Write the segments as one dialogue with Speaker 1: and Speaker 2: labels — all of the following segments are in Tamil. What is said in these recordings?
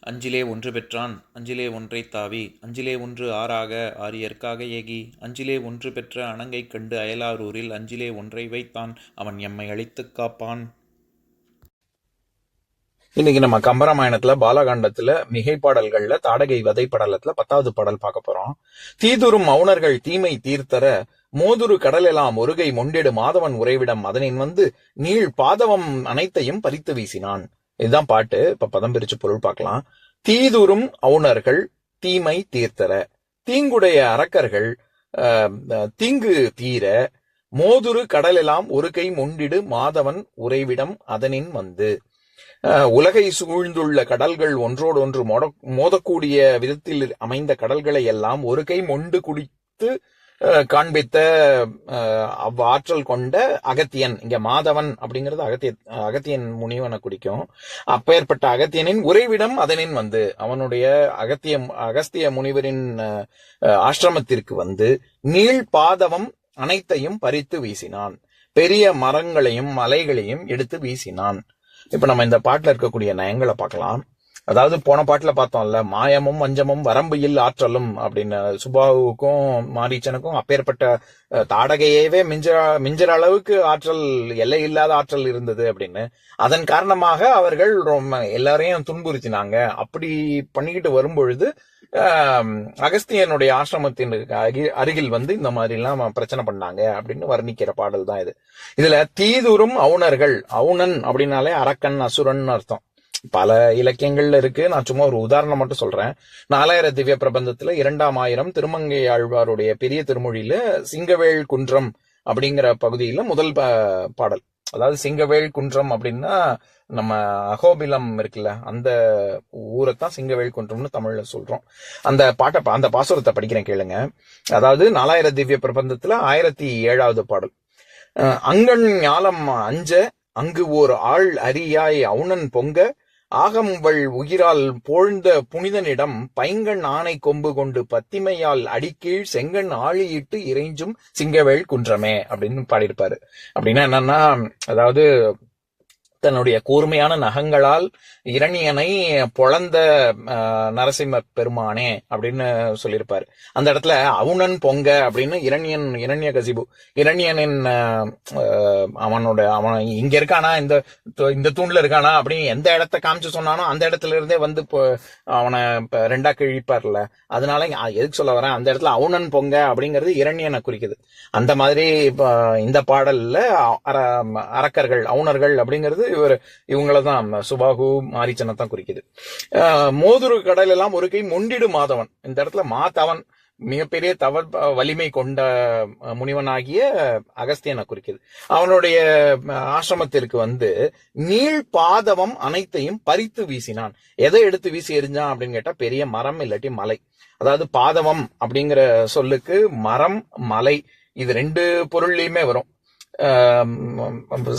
Speaker 1: அஞ்சிலே ஒன்று பெற்றான் அஞ்சிலே ஒன்றை தாவி அஞ்சிலே ஒன்று ஆறாக ஆரியற்காக ஏகி அஞ்சிலே ஒன்று பெற்ற அணங்கை கண்டு அயலாரூரில் அஞ்சிலே ஒன்றை வைத்தான் அவன் எம்மை அழித்துக் காப்பான்.
Speaker 2: இன்னைக்கு நம்ம கம்பராமாயணத்துல பாலகாண்டத்துல மிகை பாடல்கள்ல தாடகை வதை படலத்துல பத்தாவது பாடல் பார்க்க போறோம். தீதுரும் மௌனர்கள் தீமை தீர்த்தர மோதுரு கடலெல்லாம் ஒருகை மொண்டெடு மாதவன் உறைவிடம் அதனின் வந்து நீள் பாதவம் அனைத்தையும் பறித்து வீசினான். இதுதான் பாட்டு. இப்ப பதம் பிரிச்சு பொருள் பார்க்கலாம். தீதுரும் அவுணர்கள் தீமை தீர்த்தர. தீங்குடைய அரக்கர்கள் ஆஹ், தீங்கு தீர. மோதுரு கடலெல்லாம் ஒரு கை முண்டிடு மாதவன் உறைவிடம் அதனின் வந்து. உலகை சூழ்ந்துள்ள கடல்கள் ஒன்றோடொன்று மோத- மோதக்கூடிய விதத்தில் அமைந்த கடல்களை எல்லாம் ஒரு கை மொண்டு குடித்து காண்பித்த அவ்வாற்றல் கொண்ட அகத்தியன். இங்க மாதவன் அப்படிங்கிறது அகத்திய அகத்தியன் முனிவனை குறிக்கும். அப்பேற்பட்ட அகத்தியனின் உறைவிடம் அதனின் வந்து. அவனுடைய அகத்திய அகஸ்திய முனிவரின் ஆசிரமத்திற்கு வந்து நீள் பாதவம் அனைத்தையும் பறித்து வீசினான். பெரிய மரங்களையும் மலைகளையும் எடுத்து வீசினான். இப்ப நம்ம இந்த பாட்டுல இருக்கக்கூடிய நயங்களை பார்க்கலாம். அதாவது போன பாட்டில் பார்த்தோம்ல மாயமும் வஞ்சமும் வரம்புயில் ஆற்றலும் அப்படின்னு. சுபாவுக்கும் மாரீச்சனுக்கும் அப்பேற்பட்ட தாடகையவே மிஞ்ச மிஞ்சற அளவுக்கு ஆற்றல் எல்லை இல்லாத ஆற்றல் இருந்தது அப்படின்னு. அதன் காரணமாக அவர்கள் ரொம்ப எல்லாரையும் துன்புறுத்தினாங்க. அப்படி பண்ணிக்கிட்டு வரும்பொழுது அகஸ்தியனுடைய ஆசிரமத்தின் அருகில் வந்து இந்த மாதிரிலாம் பிரச்சனை பண்ணாங்க அப்படின்னு வர்ணிக்கிற பாடல் தான் இது. இதுல தீதுரும் அவுணர்கள் அவுணன் அப்படின்னாலே அரக்கன் அசுரன் அர்த்தம். பல இலக்கியங்கள்ல இருக்கு. நான் சும்மா ஒரு உதாரணம் மட்டும் சொல்றேன். நாலாயிர திவ்ய பிரபந்தத்துல இரண்டாம் ஆயிரம் திருமங்கை ஆழ்வாருடைய பெரிய திருமொழியில சிங்கவேள் குன்றம் அப்படிங்கிற பகுதியில முதல் பா- பாடல். அதாவது சிங்கவேள் குன்றம் அப்படின்னா நம்ம அகோபிலம் இருக்குல்ல அந்த ஊரைத்தான் சிங்கவேள் குன்றம்னு தமிழ்ல சொல்றோம். அந்த பாட்டை அந்த பாசுரத்தை படிக்கிறேன் கேளுங்க. அதாவது நாலாயிர திவ்ய பிரபந்தத்துல ஆயிரத்தி ஏழாவது பாடல். அங்கன் ஞாலம் அஞ்ச அங்கு ஓர் ஆள் அரியாய் அவுணன் பொங்க ஆகம்வள் உயிரால் போழ்ந்த புனிதனிடம் பைங்கண் ஆணை கொம்பு கொண்டு பத்திமையால் அடிக்கீழ் செங்கண் ஆழியிட்டு இறைஞ்சும் சிங்கவேள் குன்றமே அப்படின்னு பாடியிருப்பாரு. அப்படின்னா என்னன்னா அதாவது தன்னுடைய கூர்மையான நகங்களால் இரணியனை பொழந்த நரசிம்ம பெருமானே அப்படின்னு சொல்லியிருப்பாரு. அந்த இடத்துல அவுணன் பொங்க அப்படின்னு இரணியன் இரண்ய கசிபு இரணியனின் அவனோட அவன் இங்க இருக்கானா இந்த இந்த தூண்ல இருக்கானா அப்படின்னு எந்த இடத்த காமிச்சு சொன்னானோ அந்த இடத்துல இருந்தே வந்து இப்போ அவனை ரெண்டா கிழிப்பார்ல. அதனால எதுக்கு சொல்ல வரேன்? அந்த இடத்துல அவுணன் பொங்க அப்படிங்கிறது இரணியனை குறிக்குது. அந்த மாதிரி இப்ப இந்த பாடல்ல அர அரக்கர்கள் அவுணர்கள் அப்படிங்கிறது இவர் இவங்கள தான் சுபாகு மாரிச்சனை தான் குறிக்குது. மோதுரு கடல் எல்லாம் ஒரு கை மொண்டிடு மாதவன். இந்த இடத்துல மாதவன் மிகப்பெரிய தவ வலிமை கொண்ட முனிவனாகிய அகஸ்தியனை குறிக்குது. அவனுடைய ஆசிரமத்திற்கு வந்து நீள் பாதவம் அனைத்தையும் பறித்து வீசினான். எதை எடுத்து வீசி எரிஞ்சான் அப்படின்னு கேட்டா பெரிய மரம் இல்லாட்டி மலை. அதாவது பாதவம் அப்படிங்கிற சொல்லுக்கு மரம் மலை இது ரெண்டு பொருள்லயுமே வரும்.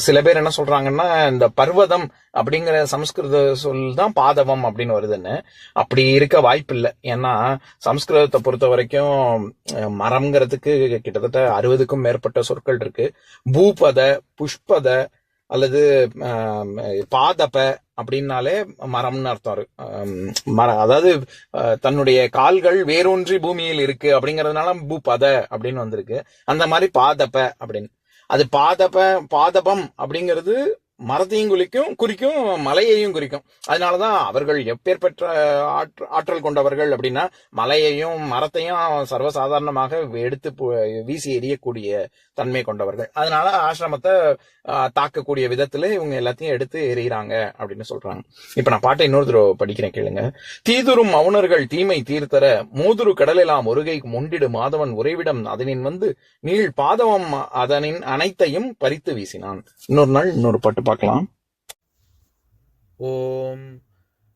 Speaker 2: சில பேர் என்ன சொல்றாங்கன்னா இந்த பர்வதம் அப்படிங்கிற சம்ஸ்கிருத சொல் தான் பாதவம் அப்படின்னு வருதுன்னு. அப்படி இருக்க வாய்ப்பு இல்லை ஏன்னா சமஸ்கிருதத்தை பொறுத்த வரைக்கும் மரம்ங்கிறதுக்கு கிட்டத்தட்ட அறுபதுக்கும் மேற்பட்ட சொற்கள் இருக்கு. பூபத புஷ்பத அல்லது ஆஹ், பாதப அப்படின்னாலே மரம்னு அர்த்தம் மர அதாவது தன்னுடைய கால்கள் வேரூன்றி பூமியில் இருக்கு அப்படிங்கறதுனால பூபத அப்படின்னு வந்திருக்கு. அந்த மாதிரி பாதப்ப அப்படின்னு. அது பாதப பாதபம் அப்படிங்கிறது மரத்தையும் குறிக்கும் குறிக்கும் மலையையும் குறிக்கும். அதனாலதான் அவர்கள் எப்பேற்பட்ட ஆற்றல் கொண்டவர்கள் அப்படின்னா மலையையும் மரத்தையும் சர்வசாதாரணமாக எடுத்து வீசி எறியக்கூடிய தன்மை கொண்டவர்கள். அதனால ஆசிரமத்தை ஆஹ், தாக்கக்கூடிய விதத்துல இவங்க எல்லாத்தையும் எடுத்து எறிகிறாங்க அப்படின்னு சொல்றாங்க. இப்ப நான் பாட்டை இன்னொரு தடவை படிக்கிறேன் கேளுங்க. தீதுரும் மௌனர்கள் தீமை தீர்த்தர மூதுரு கடலெல்லாம் ஒருகை முண்டிடு மாதவன் உறைவிடம் அதனின் வந்து நீள் பாதவம் அதனின் அனைத்தையும் பறித்து வீசினான். இன்னொரு நாள் இன்னொரு பாட்டு பார்க்கலாம்.
Speaker 1: ஓம்.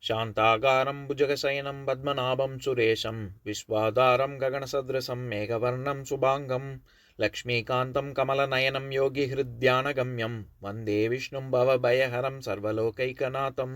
Speaker 1: சாந்தாகாரம் புஜகசயனம் பத்மநாபம் சுரேஷம். விஸ்வாதாரம் ககனசதிரசம் மேகவர்ணம் சுபாங்கம். லக்ஷ்மீகாந்தம் கமலநயனம் யோகி ஹிருத்யானகம்யம் வந்தே விஷ்ணும் பவபயஹரம் சர்வலோகைகநாதம்